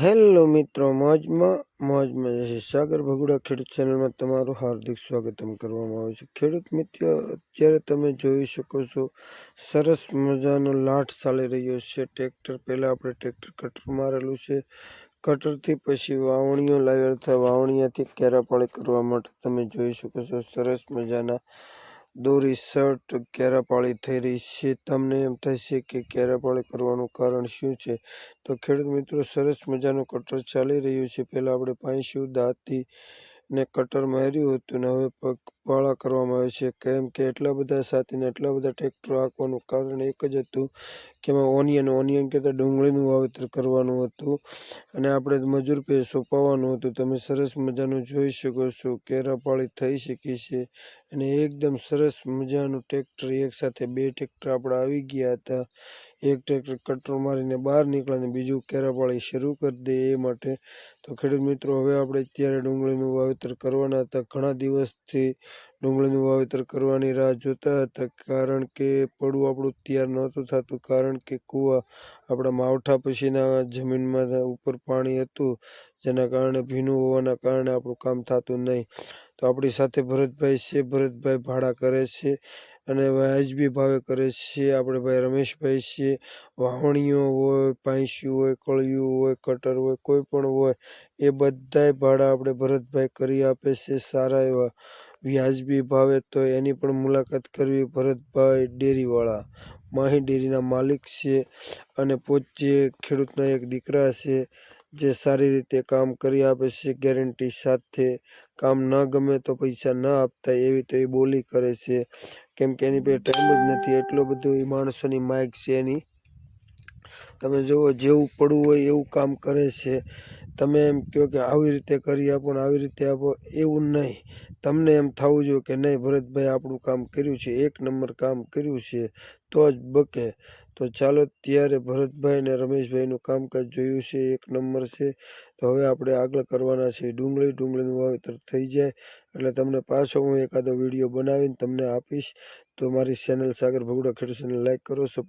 Hello મિત્રો, મોજમાં મોજમાં જશે સાગર ભગુડા ખેડૂત ચેનલમાં તમારું હાર્દિક સ્વાગતમ કરવામાં આવે છે. ખેડૂત મિત્રો, અત્યારે તમે જોઈ શકો છો, સરસ મજાનો લાઠ ચાલી રહ્યો છે. ટ્રેક્ટર પહેલાં આપણે ટ્રેક્ટર કટર મારેલું છે. કટરથી પછી વાવણીઓ લાવ્યા હતા. વાવણીયાથી કેરાપાળી કરવા માટે તમે જોઈ શકો છો, સરસ મજાના દોરી શર્ટ કેરાપાળી થઈ રહી છે. તમને એમ થશે કે કેરાપાળી કરવાનું કારણ શું છે? તો ખેડૂત મિત્રો, સરસ મજાનું કટર ચાલી રહ્યું છે. પહેલાં આપણે પાંચશું દાંતી ને કટર માર્યું હતું ને હવે પગપાળા કરવામાં આવે છે. કેમ કે એટલા બધા સાથીને એટલા બધા ટ્રેક્ટરો આપવાનું કારણ એક જ હતું કે એમાં ઓનિયન ઓનિયન કહેતા ડુંગળીનું વાવેતર કરવાનું હતું અને આપણે મજૂર પે સોંપાવવાનું હતું. તમે સરસ મજાનું જોઈ શકો છો. કેરાપાળી થઈ શકી છે અને એકદમ સરસ મજાનું ટ્રેક્ટર એકસાથે બે ટ્રેક્ટર આપણે આવી ગયા હતા. એક ટ્રેક્ટર કટર મારીને બહાર નીકળે અને બીજું કેરાપાળી શરૂ કરી દે એ માટે. તો ખેડૂત મિત્રો, હવે આપણે અત્યારે ડુંગળીનું વાવેતર કરવાના હતા. ઘણા દિવસથી ડુંગળીનું વાવેતર કરવાની રાહ જોતા હતા. કારણ કે પડવું આપણું તૈયાર નહોતું થતું. કારણ કે કૂવા આપણા માવઠા પછીના જમીનમાં ઉપર પાણી હતું, જેના કારણે ભીનું હોવાના કારણે આપણું કામ થતું નહીં. તો આપણી સાથે ભરતભાઈ છે. ભરતભાઈ ભાડા કરે છે અને વાજબી ભાવે કરે છે. આપણે ભાઈ રમેશભાઈ છીએ વાવણીઓ હોય પાંસ્યું હોય, કળિયું હોય, કટર હોય, કોઈ પણ હોય, એ બધાય ભાડા આપણે ભરતભાઈ કરી આપે છે સારા એવા. વ્યાજબી ભાવે તો એની પણ મુલાકાત કરવી ભરતભાઈ ડેરીવાળા. માહી ડેરીના માલિક છે અને પોતે ખેડૂતના એક દીકરા છે જે સારી રીતે કામ કરી આપે છે, ગેરંટી સાથે કામ ન ગમે તો પૈસા ન આપતા એવી તો એ બોલી કરે છે. કેમ કે એની પાસે ટાઈમ જ નથી. એટલો બધો એ માણસોની માઇક છે એની. તમે જુઓ, જેવું પડવું હોય એવું કામ કરે છે. તમે એમ કહો કે આવી રીતે કરી આપો ને આવી રીતે આપો, એવું નહીં. તમને એમ થવું જોઈએ કે નહીં ભરતભાઈ આપણું કામ કર્યું છે, એક નંબર કામ કર્યું છે, તો જ બકે. તો ચાલો ત્યારે ભરતભાઈ અને રમેશભાઈનું કામકાજ જોયું છે, એક નંબર છે. તો હવે આપણે આગળ કરવાના છે ડુંગળી ડુંગળીનું વાવેતર થઈ જાય. એટલે તમને પાછો હું એકાદો વીડિયો બનાવીને તમને આપીશ. તો મારી ચેનલ સાગર ભગુડા ખેડૂત ચેનલ લાઈક કરો સપોર્ટ